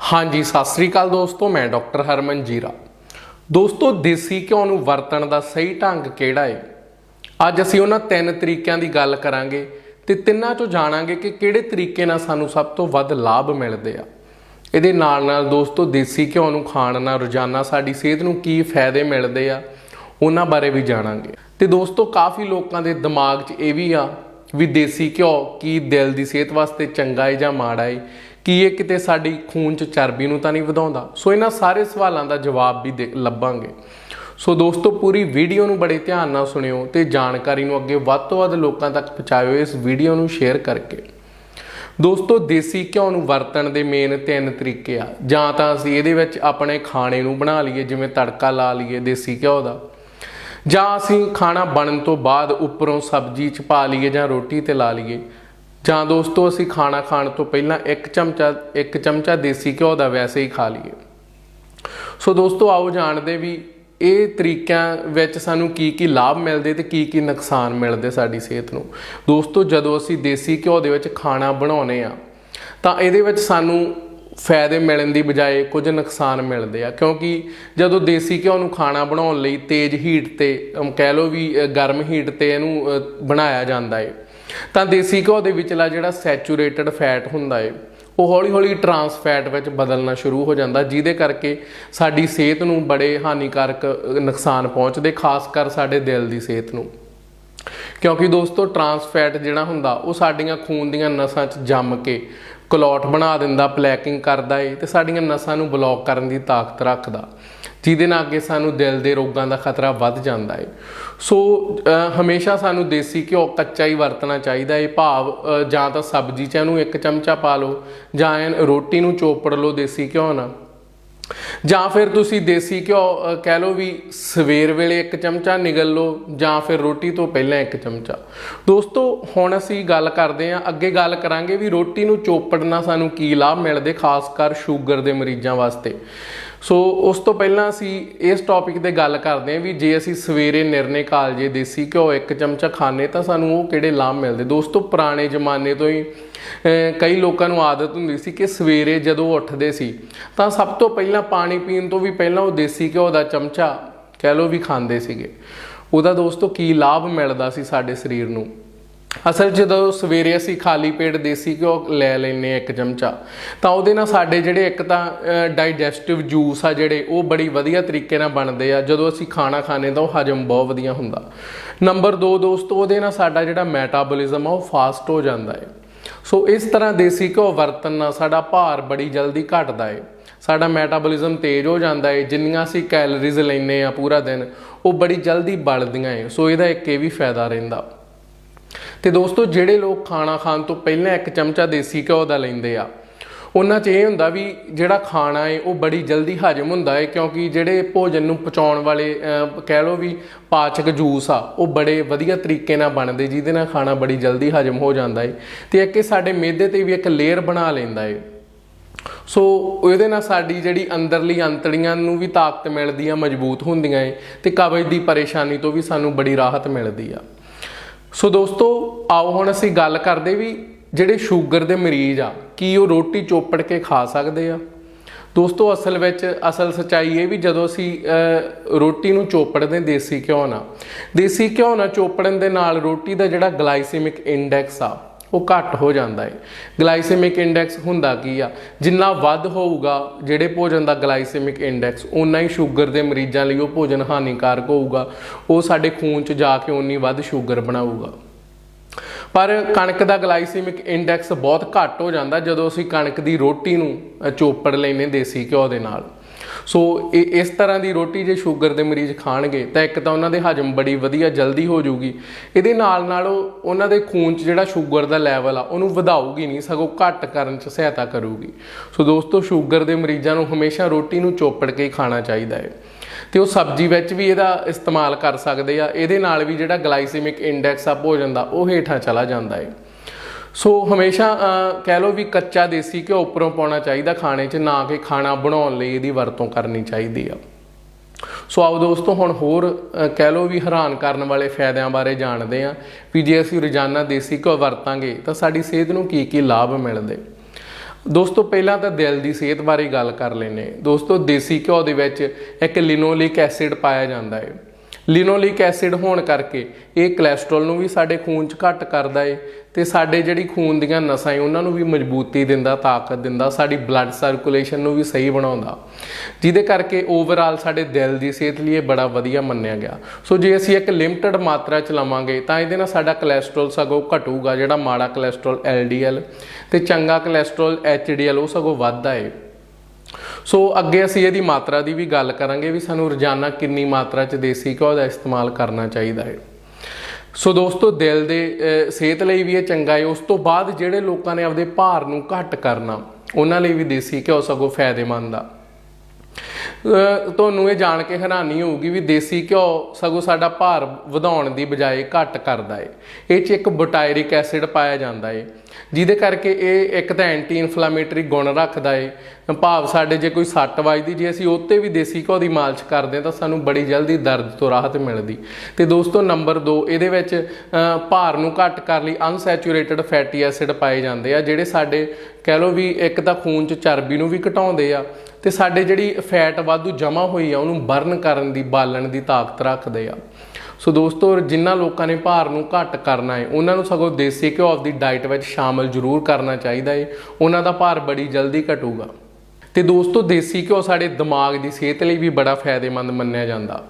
ਹਾਂਜੀ, ਸਤਿ ਸ੍ਰੀ ਅਕਾਲ ਦੋਸਤੋ, ਮੈਂ ਡਾਕਟਰ ਹਰਮਨ ਜੀਰਾ। ਦੋਸਤੋ, ਦੇਸੀ ਘਿਓ ਨੂੰ ਵਰਤਣ ਦਾ ਸਹੀ ਢੰਗ ਕਿਹੜਾ ਹੈ ਅੱਜ ਅਸੀਂ ਉਹਨਾਂ ਤਿੰਨ ਤਰੀਕਿਆਂ ਦੀ ਗੱਲ ਕਰਾਂਗੇ ਤੇ ਤਿੰਨਾਂ ਚੋਂ ਜਾਣਾਂਗੇ ਕਿ ਕਿਹੜੇ ਤਰੀਕੇ ਨਾਲ ਸਾਨੂੰ ਸਭ ਤੋਂ ਵੱਧ ਲਾਭ ਮਿਲਦੇ ਆ। ਇਹਦੇ ਨਾਲ ਨਾਲ ਦੋਸਤੋ, ਦੇਸੀ ਘਿਓ ਨੂੰ ਖਾਣ ਨਾਲ ਰੋਜ਼ਾਨਾ ਸਾਡੀ ਸਿਹਤ ਨੂੰ ਕੀ ਫਾਇਦੇ ਮਿਲਦੇ ਆ, ਉਹਨਾਂ ਬਾਰੇ ਵੀ ਜਾਣਾਂਗੇ। ਤੇ ਦੋਸਤੋ, ਕਾਫੀ ਲੋਕਾਂ ਦੇ ਦਿਮਾਗ 'ਚ ਇਹ ਵੀ ਆ ਵੀ ਦੇਸੀ ਘਿਓ ਕੀ ਦਿਲ ਦੀ ਸਿਹਤ ਵਾਸਤੇ ਚੰਗਾ ਹੈ ਜਾਂ ਮਾੜਾ ਹੈ ਕੀ ਇਹ ਕਿਤੇ ਸਾਡੀ ਖੂਨ 'ਚ ਚਰਬੀ ਨੂੰ ਤਾਂ ਨਹੀਂ ਵਧਾਉਂਦਾ? ਸੋ ਇਹਨਾਂ ਸਾਰੇ ਸਵਾਲਾਂ ਦਾ ਜਵਾਬ ਵੀ ਦੇ- ਲੱਭਾਂਗੇ। ਸੋ ਦੋਸਤੋ, ਪੂਰੀ ਵੀਡੀਓ ਨੂੰ ਬੜੇ ਧਿਆਨ ਨਾਲ ਸੁਣਿਓ ਤੇ ਜਾਣਕਾਰੀ ਨੂੰ ਅੱਗੇ ਵੱਧ ਤੋਂ ਵੱਧ ਲੋਕਾਂ ਤੱਕ ਪਹੁੰਚਾਇਓ ਇਸ ਵੀਡੀਓ ਨੂੰ ਸ਼ੇਅਰ ਕਰਕੇ। ਦੋਸਤੋ, ਦੇਸੀ ਘਿਓ ਨੂੰ ਵਰਤਣ ਦੇ ਮੇਨ ਤਿੰਨ ਤਰੀਕੇ ਆ। ਜਾਂ ਤਾਂ ਅਸੀਂ ਇਹਦੇ ਵਿੱਚ ਆਪਣੇ ਖਾਣੇ ਨੂੰ ਬਣਾ ਲਈਏ, ਜਿਵੇਂ ਤੜਕਾ ਲਾ ਲਈਏ ਦੇਸੀ ਘਿਓ ਦਾ। ਜਾਂ ਅਸੀਂ ਖਾਣਾ ਬਣਨ ਤੋਂ ਬਾਅਦ ਉੱਪਰੋਂ ਸਬਜ਼ੀ ਚ ਪਾ ਲਈਏ ਜਾਂ ਰੋਟੀ ਤੇ ਲਾ ਲਈਏ। ਜਾਂ ਦੋਸਤੋ, ਅਸੀਂ ਖਾਣਾ ਖਾਣ ਤੋਂ ਪਹਿਲਾਂ ਇੱਕ ਚਮਚਾ ਇੱਕ ਚਮਚਾ ਦੇਸੀ ਘਿਓ ਦਾ ਵੈਸੇ ਹੀ ਖਾ ਲਈਏ। ਸੋ ਦੋਸਤੋ, ਆਓ ਜਾਣਦੇ ਵੀ ਇਹ ਤਰੀਕਿਆਂ ਵਿੱਚ ਸਾਨੂੰ ਕੀ ਕੀ ਲਾਭ ਮਿਲਦੇ ਤੇ ਕੀ ਕੀ ਨੁਕਸਾਨ ਮਿਲਦੇ ਸਾਡੀ ਸਿਹਤ ਨੂੰ। ਦੋਸਤੋ, ਜਦੋਂ ਅਸੀਂ ਦੇਸੀ ਘਿਓ ਦੇ ਵਿੱਚ ਖਾਣਾ ਬਣਾਉਨੇ ਆ ਤਾਂ ਇਹਦੇ ਵਿੱਚ ਸਾਨੂੰ ਫਾਇਦੇ ਮਿਲਣ ਦੀ ਬਜਾਏ ਕੁਝ ਨੁਕਸਾਨ ਮਿਲਦੇ ਆ। ਕਿਉਂਕਿ ਜਦੋਂ ਦੇਸੀ ਘਿਓ ਨੂੰ ਖਾਣਾ ਬਣਾਉਣ ਲਈ ਤੇਜ਼ ਹੀਟ ਤੇ ਕਹਿ ਲਓ ਵੀ ਗਰਮ ਹੀਟ ਤੇ ਇਹਨੂੰ ਬਣਾਇਆ ਜਾਂਦਾ ਏ। ਤਾਂ ਦੇਸੀ ਘਿਓ ਦੇ ਵਿਚਲਾ ਜਿਹੜਾ ਸੈਚੂਰੇਟਡ ਫੈਟ ਹੁੰਦਾ ਏ, ਉਹ ਹੌਲੀ-ਹੌਲੀ ਟਰਾਂਸ ਫੈਟ ਵਿੱਚ ਬਦਲਣਾ ਸ਼ੁਰੂ ਹੋ ਜਾਂਦਾ, ਜਿਹਦੇ ਕਰਕੇ ਸਾਡੀ ਸਿਹਤ ਨੂੰ ਬੜੇ ਹਾਨੀਕਾਰਕ ਨੁਕਸਾਨ ਪਹੁੰਚਦੇ, ਖਾਸ ਕਰ ਸਾਡੇ ਦਿਲ ਦੀ ਸਿਹਤ ਨੂੰ। ਕਿਉਂਕਿ ਦੋਸਤੋ ਟਰਾਂਸ ਫੈਟ ਜਿਹੜਾ ਹੁੰਦਾ, ਉਹ ਸਾਡੀਆਂ ਖੂਨ ਦੀਆਂ ਨਸਾਂ 'ਚ ਜੰਮ ਕੇ ਕਲੌਟ ਬਣਾ ਦਿੰਦਾ ਪਲੈਕਿੰਗ ਕਰਦਾ ਏ ਤੇ ਸਾਡੀਆਂ ਨਸਾਂ ਨੂੰ ਬਲੌਕ ਕਰਨ ਦੀ ਤਾਕਤ ਰੱਖਦਾ। ਜਿਹਦੇ ਨਾਲ ਅੱਗੇ ਸਾਨੂੰ ਦਿਲ ਦੇ ਰੋਗਾਂ ਦਾ ਖਤਰਾ ਵੱਧ ਜਾਂਦਾ ਹੈ। ਸੋ ਹਮੇਸ਼ਾ ਸਾਨੂੰ ਦੇਸੀ ਘਿਓ ਕੱਚਾ ਹੀ ਵਰਤਣਾ ਚਾਹੀਦਾ ਹੈ। ਭਾਵ ਜਾਂ ਤਾਂ ਸਬਜ਼ੀ 'ਚ ਇਹਨੂੰ ਇੱਕ ਚਮਚਾ ਪਾ ਲਓ, ਜਾਂ ਐਨ ਰੋਟੀ ਨੂੰ ਚੋਪੜ ਲਓ ਦੇਸੀ ਘਿਓ ਨਾਲ। ਜਾਂ ਫਿਰ ਤੁਸੀਂ ਦੇਸੀ ਘਿਓ ਕਹਿ ਲਓ ਵੀ ਸਵੇਰ ਵੇਲੇ ਇੱਕ ਚਮਚਾ ਨਿਗਲ ਲਓ, ਜਾਂ ਫਿਰ ਰੋਟੀ ਤੋਂ ਪਹਿਲਾਂ ਇੱਕ ਚਮਚਾ। ਦੋਸਤੋ, ਹੁਣ ਅਸੀਂ ਗੱਲ ਕਰਦੇ ਹਾਂ, ਅੱਗੇ ਗੱਲ ਕਰਾਂਗੇ ਵੀ ਰੋਟੀ ਨੂੰ ਚੋਪੜਨਾ ਸਾਨੂੰ ਕੀ ਲਾਭ ਮਿਲਦੇ, ਖਾਸ ਕਰ ਸ਼ੂਗਰ ਦੇ ਮਰੀਜ਼ਾਂ ਵਾਸਤੇ। ਸੋ ਉਸ ਤੋਂ ਪਹਿਲਾਂ ਅਸੀਂ ਇਸ ਟੌਪਿਕ ਤੇ ਗੱਲ ਕਰਦੇ ਹਾਂ ਵੀ ਜੇ ਅਸੀਂ ਸਵੇਰੇ ਨਿਰਨੇ ਕਾਲਜੇ ਦੇਸੀ ਘਿਓ, ਇੱਕ ਚਮਚਾ ਖਾਣੇ ਤਾਂ ਸਾਨੂੰ ਉਹ ਕਿਹੜੇ ਲਾਭ ਮਿਲਦੇ? ਦੋਸਤੋ, ਪੁਰਾਣੇ ਜ਼ਮਾਨੇ ਤੋਂ ਹੀ ਕਈ ਲੋਕਾਂ ਨੂੰ ਆਦਤ ਹੁੰਦੀ ਸੀ ਕਿ ਸਵੇਰੇ ਜਦੋਂ ਉੱਠਦੇ ਸੀ, ਤਾਂ ਸਭ ਤੋਂ ਪਹਿਲਾਂ ਪਾਣੀ ਪੀਣ ਤੋਂ ਵੀ ਪਹਿਲਾਂ ਉਹ ਦੇਸੀ ਘਿਓ ਦਾ ਚਮਚਾ ਕਹਿ ਲਓ ਵੀ ਖਾਂਦੇ ਸੀਗੇ। ਉਹਦਾ ਦੋਸਤੋ, ਕੀ ਲਾਭ ਮਿਲਦਾ ਸੀ ਸਾਡੇ ਸਰੀਰ ਨੂੰ? ਅਸਲ ਜਦੋਂ ਸਵੇਰੇ ਅਸੀਂ ਖਾਲੀ ਪੇਟ ਦੇਸੀ ਘਿਓ ਲੈ ਲੈਨੇ ਆ ਇੱਕ ਚਮਚਾ, ਤਾਂ ਉਹਦੇ ਨਾਲ ਸਾਡੇ ਜਿਹੜੇ ਇੱਕ ਤਾਂ ਡਾਈਜੈਸਟਿਵ ਜੂਸ ਆ ਜਿਹੜੇ, ਉਹ ਬੜੀ ਵਧੀਆ ਤਰੀਕੇ ਨਾਲ ਬਣਦੇ ਆ। ਜਦੋਂ ਅਸੀਂ ਖਾਣਾ ਖਾਣੇ ਤਾਂ ਉਹ ਹਜਮ ਬਹੁਤ ਵਧੀਆ ਹੁੰਦਾ। ਨੰਬਰ 2 ਦੋਸਤੋ, ਉਹਦੇ ਨਾਲ ਸਾਡਾ ਜਿਹੜਾ ਮੈਟਾਬੋਲਿਜ਼ਮ ਆ, ਉਹ ਫਾਸਟ ਹੋ ਜਾਂਦਾ ਹੈ। ਸੋ ਇਸ ਤਰ੍ਹਾਂ ਦੇਸੀ ਘਿਓ ਵਰਤਣ ਨਾਲ ਸਾਡਾ ਭਾਰ ਬੜੀ ਜਲਦੀ ਘਟਦਾ ਹੈ। ਸਾਡਾ ਮੈਟਾਬੋਲਿਜ਼ਮ ਤੇਜ਼ ਹੋ ਜਾਂਦਾ ਹੈ। ਜਿੰਨੀਆਂ ਅਸੀਂ ਕੈਲਰੀਜ਼ ਲੈਨੇ ਆ ਪੂਰਾ ਦਿਨ, ਉਹ ਬੜੀ ਜਲਦੀ ਬਲਦੀਆਂ ਹੈ। ਸੋ ਇਹਦਾ ਇੱਕ ਇਹ ਵੀ ਫਾਇਦਾ ਰਹਿੰਦਾ। ਤੇ ਦੋਸਤੋ, ਜਿਹੜੇ ਲੋਕ ਖਾਣਾ ਖਾਣ ਤੋਂ ਪਹਿਲਾਂ ਇੱਕ ਚਮਚਾ ਦੇਸੀ ਘਿਓ ਦਾ ਲੈਂਦੇ ਆ, ਉਹਨਾਂ 'ਚ ਇਹ ਹੁੰਦਾ ਵੀ ਜਿਹੜਾ ਖਾਣਾ ਹੈ ਉਹ ਬੜੀ ਜਲਦੀ ਹਜਮ ਹੁੰਦਾ ਹੈ ਕਿਉਂਕਿ ਜਿਹੜੇ ਭੋਜਨ ਨੂੰ ਪਚਾਉਣ ਵਾਲੇ ਕਹਿ ਲਓ ਵੀ ਪਾਚਕ ਜੂਸ ਆ, ਉਹ ਬੜੇ ਵਧੀਆ ਤਰੀਕੇ ਨਾਲ ਬਣਦੇ, ਜਿਹਦੇ ਨਾਲ ਖਾਣਾ ਬੜੀ ਜਲਦੀ ਹਜਮ ਹੋ ਜਾਂਦਾ ਹੈ ਤੇ ਇੱਕ ਇਹ ਸਾਡੇ ਮਿਹਦੇ ਤੇ ਵੀ ਇੱਕ ਲੇਅਰ ਬਣਾ ਲੈਂਦਾ ਹੈ ਸੋ ਇਹਦੇ ਨਾਲ ਸਾਡੀ ਜਿਹੜੀ ਅੰਦਰਲੀ ਅੰਤੜੀਆਂ ਨੂੰ ਵੀ ਤਾਕਤ ਮਿਲਦੀ ਆ, ਮਜ਼ਬੂਤ ਹੁੰਦੀਆਂ ਏ, ਤੇ ਕਬਜ਼ ਦੀ ਪਰੇਸ਼ਾਨੀ ਤੋਂ ਵੀ ਸਾਨੂੰ ਬੜੀ ਰਾਹਤ ਮਿਲਦੀ ਆ। ਸੋ ਦੋਸਤੋ, ਆਓ ਹੁਣ ਅਸੀਂ ਗੱਲ ਕਰਦੇ ਵੀ ਜਿਹੜੇ ਸ਼ੂਗਰ ਦੇ ਮਰੀਜ਼ ਆ, ਕੀ ਉਹ ਰੋਟੀ ਚੋਪੜ ਕੇ ਖਾ ਸਕਦੇ ਆ? ਦੋਸਤੋ, ਅਸਲ ਵਿੱਚ ਅਸਲ ਸਚਾਈ ਇਹ ਵੀ ਜਦੋਂ ਅਸੀਂ ਰੋਟੀ ਨੂੰ ਚੋਪੜਦੇ ਦੇਸੀ ਘਿਓ ਨਾਲ। ਦੇਸੀ ਘਿਓ ਨਾਲ ਚੋਪੜਨ ਦੇ ਨਾਲ ਰੋਟੀ ਦਾ ਜਿਹੜਾ ਗਲਾਈਸੀਮਿਕ ਇੰਡੈਕਸ ਆ ਉਹ ਘੱਟ ਹੋ ਜਾਂਦਾ ਹੈ ਗਲਾਈਸੈਮਿਕ ਇੰਡੈਕਸ ਹੁੰਦਾ ਕੀ ਆ? ਜਿੰਨਾ ਵੱਧ ਹੋਊਗਾ, ਜਿਹੜੇ ਭੋਜਨ ਦਾ ਗਲਾਈਸੈਮਿਕ ਇੰਡੈਕਸ ਉਨਾ ਹੀ ਸ਼ੂਗਰ ਦੇ ਮਰੀਜ਼ਾਂ ਲਈ ਉਹ ਭੋਜਨ ਹਾਨੀਕਾਰਕ ਹੋਊਗਾ। ਉਹ ਸਾਡੇ ਖੂਨ 'ਚ ਜਾ ਕੇ ਉਨੀ ਵੱਧ ਸ਼ੂਗਰ ਬਣਾਊਗਾ। ਪਰ ਕਣਕ ਦਾ ਗਲਾਈਸੀਮਿਕ ਇੰਡੈਕਸ ਬਹੁਤ ਘੱਟ ਹੋ ਜਾਂਦਾ ਜਦੋਂ ਅਸੀਂ ਕਣਕ ਦੀ ਰੋਟੀ ਨੂੰ ਚੋਪੜ ਲੈਨੇ ਦੇਸੀ ਘਿਓ ਦੇ ਨਾਲ। ਸੋ ਇਹ ਇਸ ਤਰ੍ਹਾਂ ਦੀ ਰੋਟੀ ਜੇ ਸ਼ੂਗਰ ਦੇ ਮਰੀਜ਼ ਖਾਣਗੇ, ਤਾਂ ਇੱਕ ਤਾਂ ਉਹਨਾਂ ਦੇ ਹਜਮ ਬੜੀ ਵਧੀਆ ਜਲਦੀ ਹੋ ਜਾਊਗੀ ਇਹਦੇ ਨਾਲ ਨਾਲ ਉਹਨਾਂ ਦੇ ਖੂਨ 'ਚ ਜਿਹੜਾ ਸ਼ੂਗਰ ਦਾ ਲੈਵਲ ਆ, ਉਹਨੂੰ ਵਧਾਊਗੀ ਨਹੀਂ, ਸਗੋਂ ਘੱਟ ਕਰਨ 'ਚ ਸਹਾਇਤਾ ਕਰੂਗੀ। ਸੋ ਦੋਸਤੋ, ਸ਼ੂਗਰ ਦੇ ਮਰੀਜ਼ਾਂ ਨੂੰ ਹਮੇਸ਼ਾ ਰੋਟੀ ਨੂੰ ਚੋਪੜ ਕੇ ਖਾਣਾ ਚਾਹੀਦਾ ਹੈ। ਤੇ ਉਹ ਸਬਜ਼ੀ ਵਿੱਚ ਵੀ ਇਹਦਾ ਇਸਤੇਮਾਲ ਕਰ ਸਕਦੇ ਆ, ਇਹਦੇ ਨਾਲ ਵੀ ਜਿਹੜਾ ਗਲਾਈਸੈਮਿਕ ਇੰਡੈਕਸ ਆ ਭੋਜਨ ਦਾ, ਉਹ ਹੇਠਾਂ ਚਲਾ ਜਾਂਦਾ ਹੈ। ਸੋ ਹਮੇਸ਼ਾ ਕਹਿ ਲਓ ਵੀ ਕੱਚਾ ਦੇਸੀ ਘਿਓ ਉੱਪਰੋਂ ਪਾਉਣਾ ਚਾਹੀਦਾ ਖਾਣੇ 'ਚ, ਨਾ ਕਿ ਖਾਣਾ ਬਣਾਉਣ ਲਈ ਇਹਦੀ ਵਰਤੋਂ ਕਰਨੀ ਚਾਹੀਦੀ ਆ। ਸੋ ਆਓ ਦੋਸਤੋ, ਹੁਣ ਹੋਰ ਕਹਿ ਲਓ ਵੀ ਹੈਰਾਨ ਕਰਨ ਵਾਲੇ ਫਾਇਦਿਆਂ ਬਾਰੇ ਜਾਣਦੇ ਹਾਂ ਵੀ ਜੇ ਅਸੀਂ ਰੋਜ਼ਾਨਾ ਦੇਸੀ ਘਿਓ ਵਰਤਾਂਗੇ ਤਾਂ ਸਾਡੀ ਸਿਹਤ ਨੂੰ ਕੀ ਕੀ ਲਾਭ ਮਿਲਦੇ। ਦੋਸਤੋ, ਪਹਿਲਾਂ ਤਾਂ ਦਿਲ ਦੀ ਸਿਹਤ ਬਾਰੇ ਗੱਲ ਕਰ ਲੈਨੇ ਦੋਸਤੋ, ਦੇਸੀ ਘਿਓ ਦੇ ਵਿੱਚ ਇੱਕ ਲਿਨੋਲਿਕ ਐਸਿਡ ਪਾਇਆ ਜਾਂਦਾ ਹੈ। ਲਿਨੋਲਿਕ ਐਸਿਡ ਹੋਣ ਕਰਕੇ ਇਹ ਕੋਲੇਸਟ੍ਰੋਲ ਨੂੰ ਵੀ ਸਾਡੇ ਖੂਨ 'ਚ ਘੱਟ ਕਰਦਾ ਏ ਤੇ ਸਾਡੇ ਜਿਹੜੀ ਖੂਨ ਦੀਆਂ ਨਸਾਂ ਏ, ਉਹਨਾਂ ਨੂੰ ਵੀ ਮਜ਼ਬੂਤੀ ਦਿੰਦਾ, ਤਾਕਤ ਦਿੰਦਾ, ਸਾਡੀ ਬਲੱਡ ਸਰਕੂਲੇਸ਼ਨ ਨੂੰ ਵੀ ਸਹੀ ਬਣਾਉਂਦਾ। ਜਿਹਦੇ ਕਰਕੇ ਓਵਰਆਲ ਸਾਡੇ ਦਿਲ ਦੀ ਸਿਹਤ ਲਈ ਇਹ ਬੜਾ ਵਧੀਆ ਮੰਨਿਆ ਗਿਆ। ਸੋ ਜੇ ਅਸੀਂ ਇੱਕ ਲਿਮਟਿਡ ਮਾਤਰਾ ਚ ਲਵਾਂਗੇ, ਤਾਂ ਇਹਦੇ ਨਾਲ ਸਾਡਾ ਕੋਲੇਸਟ੍ਰੋਲ ਸਗੋਂ ਘਟੂਗਾ, ਜਿਹੜਾ ਮਾੜਾ ਕੋਲੇਸਟ੍ਰੋਲ LDL ਤੇ ਚੰਗਾ ਕੋਲੇਸਟ੍ਰੋਲ HDL ਉਹ ਸਗੋਂ ਵੱਧਦਾ ਏ। ਸੋ ਅੱਗੇ ਅਸੀਂ ਇਹਦੀ ਮਾਤਰਾ ਦੀ ਵੀ ਗੱਲ ਕਰਾਂਗੇ ਵੀ ਸਾਨੂੰ ਰੋਜ਼ਾਨਾ ਕਿੰਨੀ ਮਾਤਰਾ ਚ ਦੇਸੀ ਘਿਓ ਦਾ ਇਸਤੇਮਾਲ ਕਰਨਾ ਚਾਹੀਦਾ ਹੈ। ਸੋ ਦੋਸਤੋ, ਦਿਲ ਦੇ ਸਿਹਤ ਲਈ ਵੀ ਇਹ ਚੰਗਾ ਹੈ। ਉਸ ਤੋਂ ਬਾਅਦ ਜਿਹੜੇ ਲੋਕਾਂ ਨੇ ਆਪਦੇ ਭਾਰ ਨੂੰ ਘੱਟ ਕਰਨਾ, ਉਹਨਾਂ ਲਈ ਵੀ ਦੇਸੀ ਘਿਓ ਸਗੋਂ ਫਾਇਦੇਮੰਦ ਆ। ਤੁਹਾਨੂੰ ਇਹ ਜਾਣ ਕੇ ਹੈਰਾਨੀ ਹੋਊਗੀ ਵੀ ਦੇਸੀ ਘਿਓ ਸਗੋਂ ਸਾਡਾ ਭਾਰ ਵਧਾਉਣ ਦੀ ਬਜਾਏ ਘੱਟ ਕਰਦਾ ਏ ਇਹ ਚ ਇੱਕ ਬੋਟਾਇਰਿਕ ਐਸਿਡ ਪਾਇਆ ਜਾਂਦਾ ਏ ਜਿਹਦੇ ਕਰਕੇ ਇਹ ਇੱਕ ਤਾਂ ਐਂਟੀ ਇਨਫਲਾਮੇਟਰੀ ਗੁਣ ਰੱਖਦਾ ਏ। ਭਾਵ ਸਾਡੇ ਜੇ ਕੋਈ ਸੱਟ ਵੱਜਦੀ, ਜੇ ਅਸੀਂ ਉੱਤੇ ਵੀ ਦੇਸੀ ਘਿਓ ਦੀ ਮਾਲਸ਼ ਕਰਦੇ ਹਾਂ ਤਾਂ ਸਾਨੂੰ ਬੜੀ ਜਲਦੀ ਦਰਦ ਤੋਂ ਰਾਹਤ ਮਿਲਦੀ। ਤੇ ਦੋਸਤੋ, ਨੰਬਰ 2 ਇਹਦੇ ਵਿੱਚ ਭਾਰ ਨੂੰ ਘੱਟ ਕਰਨ ਲਈ ਅਨਸੈਚੂਰੇਟਡ ਫੈਟੀ ਐਸਿਡ ਪਾਏ ਜਾਂਦੇ ਆ, ਜਿਹੜੇ ਸਾਡੇ ਕਹਿ ਲਓ ਵੀ ਇੱਕ ਤਾਂ ਖੂਨ 'ਚ ਚਰਬੀ ਨੂੰ ਵੀ ਘਟਾਉਂਦੇ ਆ ਤੇ ਸਾਡੇ ਜਿਹੜੀ ਫੈਟ ਵਾਧੂ ਜਮਾ ਹੋਈ ਆ, ਉਹਨੂੰ ਬਰਨ ਕਰਨ ਦੀ, ਬਾਲਣ ਦੀ ਤਾਕਤ ਰੱਖਦੇ ਆ। ਸੋ ਦੋਸਤੋ ਜਿਨ੍ਹਾਂ ਲੋਕਾਂ ਨੇ ਭਾਰ ਨੂੰ ਘੱਟ ਕਰਨਾ ਹੈ, ਉਹਨਾਂ ਨੂੰ ਸਗੋਂ ਦੇਸੀ ਘਿਓ ਆਪਦੀ ਡਾਈਟ ਵਿੱਚ ਸ਼ਾਮਲ ਜ਼ਰੂਰ ਕਰਨਾ ਚਾਹੀਦਾ ਹੈ। ਉਹਨਾਂ ਦਾ ਭਾਰ ਬੜੀ ਜਲਦੀ ਘਟੂਗਾ। ਤੇ ਦੋਸਤੋ, ਦੇਸੀ ਘਿਓ ਸਾਡੇ ਦਿਮਾਗ ਦੀ ਸਿਹਤ ਲਈ ਵੀ ਬੜਾ ਫਾਇਦੇਮੰਦ ਮੰਨਿਆ ਜਾਂਦਾ।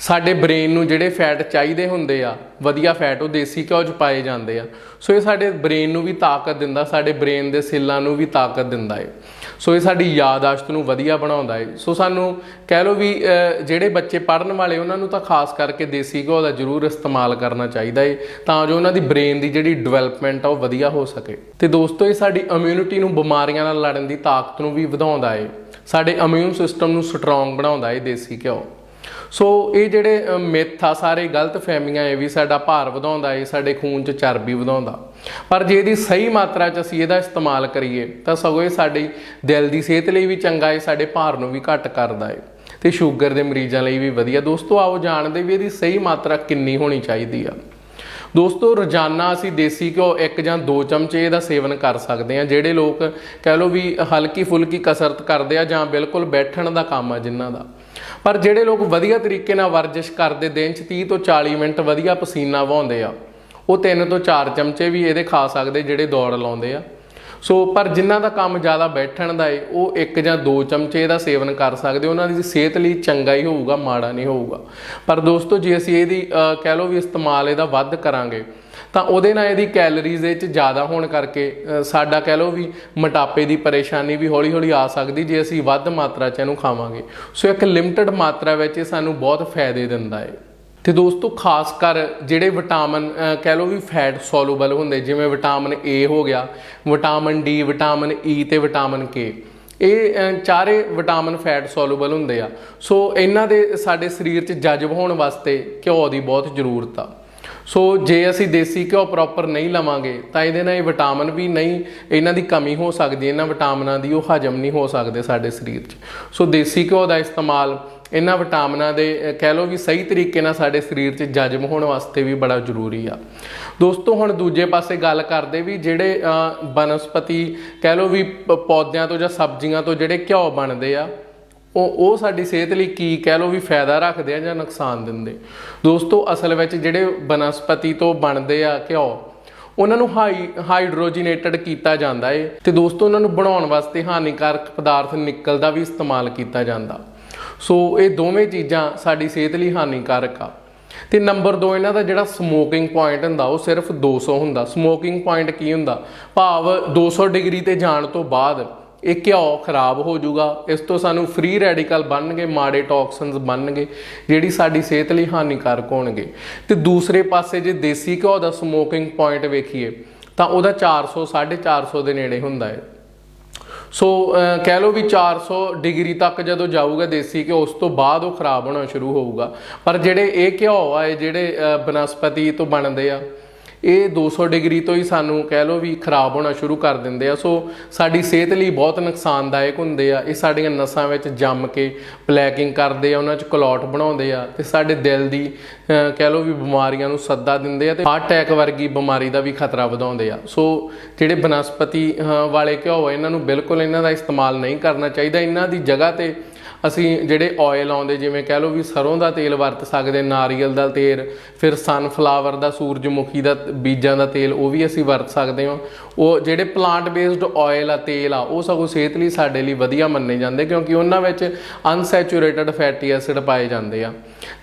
ਸਾਡੇ ਬ੍ਰੇਨ ਨੂੰ ਜਿਹੜੇ ਫੈਟ ਚਾਹੀਦੇ ਹੁੰਦੇ ਆ, ਵਧੀਆ ਫੈਟ ਉਹ ਦੇਸੀ ਘਿਓ 'ਚ ਪਾਏ ਜਾਂਦੇ ਆ। ਸੋ ਇਹ ਸਾਡੇ ਬ੍ਰੇਨ ਨੂੰ ਵੀ ਤਾਕਤ ਦਿੰਦਾ, ਸਾਡੇ ਬ੍ਰੇਨ ਦੇ ਸੈੱਲਾਂ ਨੂੰ ਵੀ ਤਾਕਤ ਦਿੰਦਾ ਏ। ਸੋ ਇਹ ਸਾਡੀ ਯਾਦਾਸ਼ਤ ਨੂੰ ਵਧੀਆ ਬਣਾਉਂਦਾ ਏ। ਸੋ ਸਾਨੂੰ ਕਹਿ ਲਓ ਵੀ ਜਿਹੜੇ ਬੱਚੇ ਪੜ੍ਹਨ ਵਾਲੇ, ਉਹਨਾਂ ਨੂੰ ਤਾਂ ਖਾਸ ਕਰਕੇ ਦੇਸੀ ਘਿਓ ਦਾ ਜ਼ਰੂਰ ਇਸਤੇਮਾਲ ਕਰਨਾ ਚਾਹੀਦਾ ਏ, ਤਾਂ ਜੋ ਉਹਨਾਂ ਦੀ ਬ੍ਰੇਨ ਦੀ ਜਿਹੜੀ ਡਿਵੈਲਪਮੈਂਟ ਆ ਉਹ ਵਧੀਆ ਹੋ ਸਕੇ। ਤੇ ਦੋਸਤੋ, ਇਹ ਸਾਡੀ ਇਮਿਊਨਿਟੀ ਨੂੰ ਬਿਮਾਰੀਆਂ ਨਾਲ ਲੜਨ ਦੀ ਤਾਕਤ ਨੂੰ ਵੀ ਵਧਾਉਂਦਾ ਏ। ਸਾਡੇ ਇਮਿਊਨ ਸਿਸਟਮ ਨੂੰ ਸਟਰੋਂਗ ਬਣਾਉਂਦਾ ਏ ਦੇਸੀ ਘਿਓ। ਸੋ ਇਹ ਜਿਹੜੇ ਮਿੱਥ ਆ, ਸਾਰੇ ਗਲਤ ਫਹਿਮੀਆਂ, ਇਹ ਵੀ ਸਾਡਾ ਭਾਰ ਵਧਾਉਂਦਾ ਏ ਸਾਡੇ ਖੂਨ 'ਚ ਚਰਬੀ ਵਧਾਉਂਦਾ। ਪਰ ਜੇ ਇਹਦੀ ਸਹੀ ਮਾਤਰਾ 'ਚ ਅਸੀਂ ਇਹਦਾ ਇਸਤੇਮਾਲ ਕਰੀਏ, ਤਾਂ ਸਗੋਂ ਇਹ ਸਾਡੀ ਦਿਲ ਦੀ ਸਿਹਤ ਲਈ ਵੀ ਚੰਗਾ ਹੈ ਸਾਡੇ ਭਾਰ ਨੂੰ ਵੀ ਘੱਟ ਕਰਦਾ ਏ। ਤੇ ਸ਼ੂਗਰ ਦੇ ਮਰੀਜ਼ਾਂ ਲਈ ਵੀ ਵਧੀਆ। ਦੋਸਤੋ, ਆਓ ਜਾਣਦੇ ਵੀ ਇਹਦੀ ਸਹੀ ਮਾਤਰਾ ਕਿੰਨੀ ਹੋਣੀ ਚਾਹੀਦੀ ਆ। ਦੋਸਤੋ, ਰੋਜ਼ਾਨਾ ਅਸੀਂ ਦੇਸੀ ਘਿਓ ਇੱਕ ਜਾਂ ਦੋ ਚਮਚੇ ਇਹਦਾ ਸੇਵਨ ਕਰ ਸਕਦੇ ਹਾਂ। ਜਿਹੜੇ ਲੋਕ ਕਹਿ ਲਓ ਵੀ ਹਲਕੀ ਫੁਲਕੀ ਕਸਰਤ ਕਰਦੇ ਆ ਜਾਂ ਬਿਲਕੁਲ ਬੈਠਣ ਦਾ ਕੰਮ ਆ ਜਿਨ੍ਹਾਂ ਦਾ। ਪਰ ਜਿਹੜੇ ਲੋਕ ਵਧੀਆ ਤਰੀਕੇ ਨਾਲ ਵਰਜਿਸ਼ ਕਰਦੇ ਦਿਨ 'ਚ 30 ਤੋਂ 40 ਮਿੰਟ ਵਧੀਆ ਪਸੀਨਾ ਵਹਾਉਂਦੇ ਆ ਉਹ 3 ਤੋਂ 4 ਚਮਚੇ ਵੀ ਇਹਦੇ ਖਾ ਸਕਦੇ ਜਿਹੜੇ ਦੌੜ ਲਾਉਂਦੇ ਆ। ਸੋ ਪਰ ਜਿਨ੍ਹਾਂ ਦਾ ਕੰਮ ਜ਼ਿਆਦਾ ਬੈਠਣ ਦਾ ਏ ਉਹ ਇੱਕ ਜਾਂ ਦੋ ਚਮਚੇ ਦਾ ਸੇਵਨ ਕਰ ਸਕਦੇ ਉਹਨਾਂ ਦੀ ਸਿਹਤ ਲਈ ਚੰਗਾ ਹੀ ਹੋਊਗਾ ਮਾੜਾ ਨਹੀਂ ਹੋਊਗਾ। ਪਰ ਦੋਸਤੋ ਜੇ ਅਸੀਂ ਇਹਦੀ ਅਹ, ਕਹਿ ਲਓ ਵੀ ਇਸਤੇਮਾਲ ਇਹਦਾ ਵੱਧ ਕਰਾਂਗੇ ਤਾਂ ਉਹਦੇ ਨਾਲ ਇਹਦੀ ਕੈਲਰੀਜ਼ ਇਹ ਚ ਜ਼ਿਆਦਾ ਹੋਣ ਕਰਕੇ ਸਾਡਾ ਕਹਿ ਲਓ ਵੀ ਮੋਟਾਪੇ ਦੀ ਪਰੇਸ਼ਾਨੀ ਵੀ ਹੌਲੀ-ਹੌਲੀ ਆ ਸਕਦੀ ਜੇ ਅਸੀਂ ਵੱਧ ਮਾਤਰਾ ਚ ਇਹਨੂੰ ਖਾਵਾਂਗੇ। ਸੋ ਇੱਕ ਲਿਮਟਿਡ ਮਾਤਰਾ ਵਿੱਚ ਇਹ ਸਾਨੂੰ ਬਹੁਤ ਫਾਇਦੇ ਦਿੰਦਾ ਹੈ ਤੇ ਦੋਸਤੋ, ਖਾਸ ਕਰ ਜਿਹੜੇ ਵਿਟਾਮਿਨ ਕਹਿ ਲਓ ਵੀ ਫੈਟ ਸੋਲੂਬਲ ਹੁੰਦੇ, ਜਿਵੇਂ ਵਿਟਾਮਿਨ ਏ ਹੋ ਗਿਆ ਵਿਟਾਮਿਨ ਡੀ ਵਿਟਾਮਿਨ ਈ ਤੇ ਵਿਟਾਮਿਨ ਕੇ ਇਹ ਚਾਰੇ ਵਿਟਾਮਿਨ ਫੈਟ ਸੋਲੂਬਲ ਹੁੰਦੇ ਆ। ਸੋ ਇਹਨਾਂ ਦੇ ਸਾਡੇ ਸਰੀਰ 'ਚ ਜਜ਼ਬ ਹੋਣ ਵਾਸਤੇ ਘਿਓ ਦੀ ਬਹੁਤ ਜ਼ਰੂਰਤ ਆ। ਸੋ ਜੇ ਅਸੀਂ ਦੇਸੀ ਘਿਓ ਪ੍ਰੋਪਰ ਨਹੀਂ ਲਵਾਂਗੇ, ਤਾਂ ਇਹਦੇ ਨਾਲ ਇਹ ਵਿਟਾਮਿਨ ਵੀ ਨਹੀਂ, ਇਹਨਾਂ ਦੀ ਕਮੀ ਹੋ ਸਕਦੀ ਇਹਨਾਂ ਵਿਟਾਮਿਨਾਂ ਦੀ ਉਹ ਹਜਮ ਨਹੀਂ ਹੋ ਸਕਦੇ ਸਾਡੇ ਸਰੀਰ 'ਚ। ਸੋ ਦੇਸੀ ਘਿਓ ਦਾ ਇਸਤੇਮਾਲ ਇਹਨਾਂ ਵਿਟਾਮਿਨਾਂ ਦੇ ਕਹਿ ਲਓ ਵੀ ਸਹੀ ਤਰੀਕੇ ਨਾਲ ਸਾਡੇ ਸਰੀਰ 'ਚ ਜਜ਼ਮ ਹੋਣ ਵਾਸਤੇ ਵੀ ਬੜਾ ਜ਼ਰੂਰੀ ਆ। ਦੋਸਤੋ, ਹੁਣ ਦੂਜੇ ਪਾਸੇ ਗੱਲ ਕਰਦੇ ਵੀ ਜਿਹੜੇ ਬਨਸਪਤੀ, ਕਹਿ ਲਓ ਵੀ ਪੌਦਿਆਂ ਤੋਂ ਜਾਂ ਸਬਜ਼ੀਆਂ ਤੋਂ ਜਿਹੜੇ ਘਿਓ ਬਣਦੇ ਆ ਉਹ ਉਹ ਸਾਡੀ ਸਿਹਤ ਲਈ ਕੀ ਕਹਿ ਲਓ ਵੀ ਫਾਇਦਾ ਰੱਖਦੇ ਆ ਜਾਂ ਨੁਕਸਾਨ ਦਿੰਦੇ। ਦੋਸਤੋ, ਅਸਲ ਵਿੱਚ ਜਿਹੜੇ ਬਨਸਪਤੀ ਤੋਂ ਬਣਦੇ ਆ ਘਿਓ, ਉਹਨਾਂ ਨੂੰ ਹਾਈ, ਹਾਈਡਰੋਜੀਨੇਟਡ ਕੀਤਾ ਜਾਂਦਾ ਏ ਤੇ ਦੋਸਤੋ, ਉਹਨਾਂ ਨੂੰ ਬਣਾਉਣ ਵਾਸਤੇ ਹਾਨੀਕਾਰਕ ਪਦਾਰਥ ਨਿਕਲ ਦਾ ਵੀ ਇਸਤੇਮਾਲ ਕੀਤਾ ਜਾਂਦਾ। ਸੋ ਇਹ ਦੋਵੇਂ ਚੀਜ਼ਾਂ ਸਾਡੀ ਸਿਹਤ ਲਈ ਹਾਨੀਕਾਰਕ ਆ। ਤੇ ਨੰਬਰ 2 ਇਹਨਾਂ ਦਾ ਜਿਹੜਾ ਸਮੋਕਿੰਗ ਪੁਆਇੰਟ ਹੁੰਦਾ, ਉਹ ਸਿਰਫ 200 ਹੁੰਦਾ। ਸਮੋਕਿੰਗ ਪੁਆਇੰਟ ਕੀ ਹੁੰਦਾ? ਭਾਵ 200 ਡਿਗਰੀ ਤੇ ਜਾਣ ਤੋਂ ਬਾਅਦ ਇਹ ਘਿਓ ਖਰਾਬ ਹੋ ਜਾਊਗਾ। ਇਸ ਤੋਂ ਸਾਨੂੰ ਫ੍ਰੀ ਰੈਡੀਕਲ ਬਣਨਗੇ, ਮਾੜੇ ਟੌਕਸਿਨਸ ਬਣਨਗੇ, ਜਿਹੜੀ ਸਾਡੀ ਸਿਹਤ ਲਈ ਹਾਨੀਕਾਰਕ ਹੋਣਗੇ। ਤੇ ਦੂਸਰੇ ਪਾਸੇ ਜੇ ਦੇਸੀ ਘਿਓ ਦਾ ਸਮੋਕਿੰਗ ਪੁਆਇੰਟ ਵੇਖੀਏ, ਤਾਂ ਉਹਦਾ 400 450 ਦੇ ਨੇੜੇ ਹੁੰਦਾ ਹੈ। ਸੋ ਕਹਿ ਲਓ ਵੀ 400 ਡਿਗਰੀ ਤੱਕ ਜਦੋਂ ਜਾਊਗਾ ਦੇਸੀ ਘਿਓ, ਉਸ ਤੋਂ ਬਾਅਦ ਉਹ ਖਰਾਬ ਹੋਣਾ ਸ਼ੁਰੂ ਹੋਊਗਾ। ਪਰ ਜਿਹੜੇ ਇਹ ਘਿਓ ਆ ਜਿਹੜੇ ਬਨਸਪਤੀ ਤੋਂ ਬਣਦੇ ਆ ਇਹ 200 ਡਿਗਰੀ ਤੋਂ ਹੀ ਸਾਨੂੰ ਕਹਿ ਲਓ ਵੀ ਖਰਾਬ ਹੋਣਾ ਸ਼ੁਰੂ ਕਰ ਦਿੰਦੇ ਆ। ਸੋ ਸਾਡੀ ਸਿਹਤ ਲਈ ਬਹੁਤ ਨੁਕਸਾਨਦਾਇਕ ਹੁੰਦੇ ਆ। ਇਹ ਸਾਡੀਆਂ ਨਸਾਂ ਵਿੱਚ ਜੰਮ ਕੇ ਬਲੈਕਿੰਗ ਕਰਦੇ ਆ, ਉਹਨਾਂ 'ਚ ਕਲੌਟ ਬਣਾਉਂਦੇ ਆ ਤੇ ਸਾਡੇ ਦਿਲ ਦੀ ਕਹਿ ਲਓ ਵੀ ਬਿਮਾਰੀਆਂ ਨੂੰ ਸੱਦਾ ਦਿੰਦੇ ਆ ਤੇ ਹਾਰਟ ਅਟੈਕ ਵਰਗੀ ਬਿਮਾਰੀ ਦਾ ਵੀ ਖਤਰਾ ਵਧਾਉਂਦੇ ਆ। ਸੋ ਜਿਹੜੇ ਬਨਸਪਤੀ ਵਾਲੇ ਘਿਓ ਆ, ਇਹਨਾਂ ਨੂੰ ਬਿਲਕੁਲ ਇਹਨਾਂ ਦਾ ਇਸਤੇਮਾਲ ਨਹੀਂ ਕਰਨਾ ਚਾਹੀਦਾ। ਇਹਨਾਂ ਦੀ ਜਗ੍ਹਾ ਤੇ ਅਸੀਂ ਜਿਹੜੇ ਆਇਲ ਆਉਂਦੇ, ਜਿਵੇਂ ਕਹਿ ਲਓ ਵੀ ਸਰੋਂ ਦਾ ਤੇਲ ਵਰਤ ਸਕਦੇ, ਨਾਰੀਅਲ ਦਾ ਤੇਲ, ਫਿਰ ਸਨਫਲਾਵਰ ਦਾ, ਸੂਰਜਮੁਖੀ ਦਾ, ਬੀਜਾਂ ਦਾ ਤੇਲ, ਉਹ ਵੀ ਅਸੀਂ ਵਰਤ ਸਕਦੇ ਹਾਂ। ਉਹ ਜਿਹੜੇ ਪਲਾਂਟ ਬੇਸਡ ਆਇਲ ਆ, ਤੇਲ ਆ, ਉਹ ਸਗੋਂ ਸਿਹਤ ਲਈ ਸਾਡੇ ਲਈ ਵਧੀਆ ਮੰਨੇ ਜਾਂਦੇ, ਕਿਉਂਕਿ ਉਹਨਾਂ ਵਿੱਚ ਅਨਸੈਚੂਰੇਟਡ ਫੈਟੀ ਐਸਿਡ ਪਾਏ ਜਾਂਦੇ ਆ।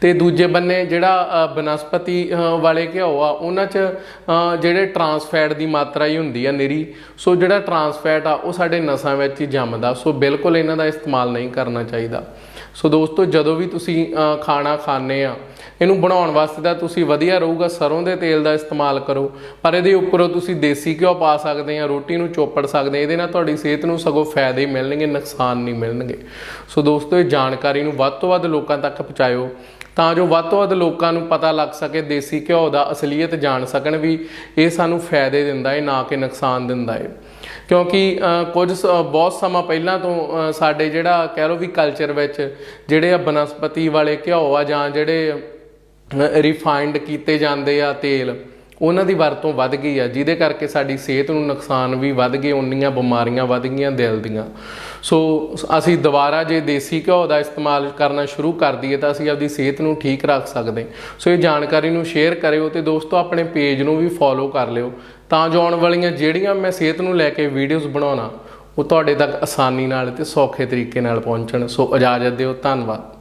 ਤੇ ਦੂਜੇ ਬੰਨੇ ਜਿਹੜਾ ਬਨਸਪਤੀ ਵਾਲੇ ਘਿਓ ਆ, ਉਹਨਾਂ 'ਚ ਜਿਹੜੇ ਟਰਾਂਸਫੈਟ ਦੀ ਮਾਤਰਾ ਹੀ ਹੁੰਦੀ ਆ ਨਿਰੀ, ਸੋ ਜਿਹੜਾ ਟਰਾਂਸਫੈਟ ਆ, ਉਹ ਸਾਡੇ ਨਸਾਂ ਵਿੱਚ ਹੀ ਜੰਮਦਾ, ਸੋ ਬਿਲਕੁਲ ਇਹਨਾਂ ਦਾ ਇਸਤੇਮਾਲ ਨਹੀਂ ਕਰਨਾ ਚਾਹੀਦਾ। ਸੋ ਦੋਸਤੋ, ਜਦੋਂ ਵੀ ਤੁਸੀਂ ਖਾਣਾ ਖਾਣੇ ਆ, ਇਹਨੂੰ ਬਣਾਉਣ ਵਾਸਤੇ ਤਾਂ ਤੁਸੀਂ ਵਧੀਆ ਰਹੂਗਾ, ਸਰੋਂ ਦੇ ਤੇਲ ਦਾ ਇਸਤੇਮਾਲ ਕਰੋ, ਪਰ ਇਹਦੇ ਉੱਪਰੋਂ ਤੁਸੀਂ ਦੇਸੀ ਘਿਓ ਪਾ ਸਕਦੇ ਆ, ਰੋਟੀ ਨੂੰ ਚੋਪੜ ਸਕਦੇ ਇਹਦੇ ਨਾਲ ਤੁਹਾਡੀ ਸਿਹਤ ਨੂੰ ਸਗੋਂ ਫਾਇਦੇ ਹੀ ਮਿਲਣਗੇ, ਨੁਕਸਾਨ ਨਹੀਂ ਮਿਲਣਗੇ। ਸੋ ਦੋਸਤੋ, ਇਹ ਜਾਣਕਾਰੀ ਨੂੰ ਵੱਧ ਤੋਂ ਵੱਧ ਲੋਕਾਂ ਤੱਕ ਪਹੁੰਚਾਇਓ, ਤਾਂ ਜੋ ਵੱਧ ਤੋਂ ਵੱਧ ਲੋਕਾਂ ਨੂੰ ਪਤਾ ਲੱਗ ਸਕੇ, ਦੇਸੀ ਘਿਓ ਦਾ ਅਸਲੀਅਤ ਜਾਣ ਸਕਣ ਵੀ, ਇਹ ਸਾਨੂੰ ਫਾਇਦੇ ਦਿੰਦਾ ਹੈ ਨਾ ਕਿ ਨੁਕਸਾਨ ਦਿੰਦਾ ਹੈ ਕਿਉਂਕਿ ਕੁਝ ਸ- ਬਹੁਤ ਸਮਾਂ ਪਹਿਲਾਂ ਤੋਂ ਸਾਡੇ ਜਿਹੜਾ ਕਹਿ ਲਓ ਵੀ ਕਲਚਰ ਵਿੱਚ ਜਿਹੜੇ ਆ ਬਨਸਪਤੀ ਵਾਲੇ ਘਿਓ ਆ ਜਾਂ ਜਿਹੜੇ ਰਿਫਾਈਨਡ ਕੀਤੇ ਜਾਂਦੇ ਆ ਤੇਲ, ਉਹਨਾਂ ਦੀ ਵਰਤੋਂ ਵੱਧ ਗਈ ਆ, ਜਿਹਦੇ ਕਰਕੇ ਸਾਡੀ ਸਿਹਤ ਨੂੰ ਨੁਕਸਾਨ ਵੀ ਵੱਧ ਗਏ, ਉਨੀਆਂ ਬਿਮਾਰੀਆਂ ਵੱਧ ਗਈਆਂ ਦਿਲ ਦੀਆਂ। ਸੋ ਅਸੀਂ ਦੁਬਾਰਾ ਜੇ ਦੇਸੀ ਘਿਓ ਦਾ ਇਸਤੇਮਾਲ ਕਰਨਾ ਸ਼ੁਰੂ ਕਰ ਦਈਏ ਤਾਂ ਅਸੀਂ ਆਪਦੀ ਸਿਹਤ ਨੂੰ ਠੀਕ ਰੱਖ ਸਕਦੇ। ਸੋ ਇਹ ਜਾਣਕਾਰੀ ਨੂੰ ਸ਼ੇਅਰ ਕਰਿਓ ਤੇ ਦੋਸਤੋ, ਆਪਣੇ ਪੇਜ ਨੂੰ ਵੀ ਫੋਲੋ ਕਰ ਲਿਓ। ਤਾਂ ਜੋ ਆਉਣ ਵਾਲੀਆਂ ਜਿਹੜੀਆਂ ਮੈਂ ਸਿਹਤ ਨੂੰ ਲੈ ਕੇ ਵੀਡੀਓਜ਼ ਬਣਾਉਣਾ, ਉਹ ਤੁਹਾਡੇ ਤੱਕ ਆਸਾਨੀ ਨਾਲ ਤੇ ਸੌਖੇ ਤਰੀਕੇ ਨਾਲ ਪਹੁੰਚਣ। ਸੋ ਇਜਾਜ਼ਤ ਦਿਓ, ਧੰਨਵਾਦ।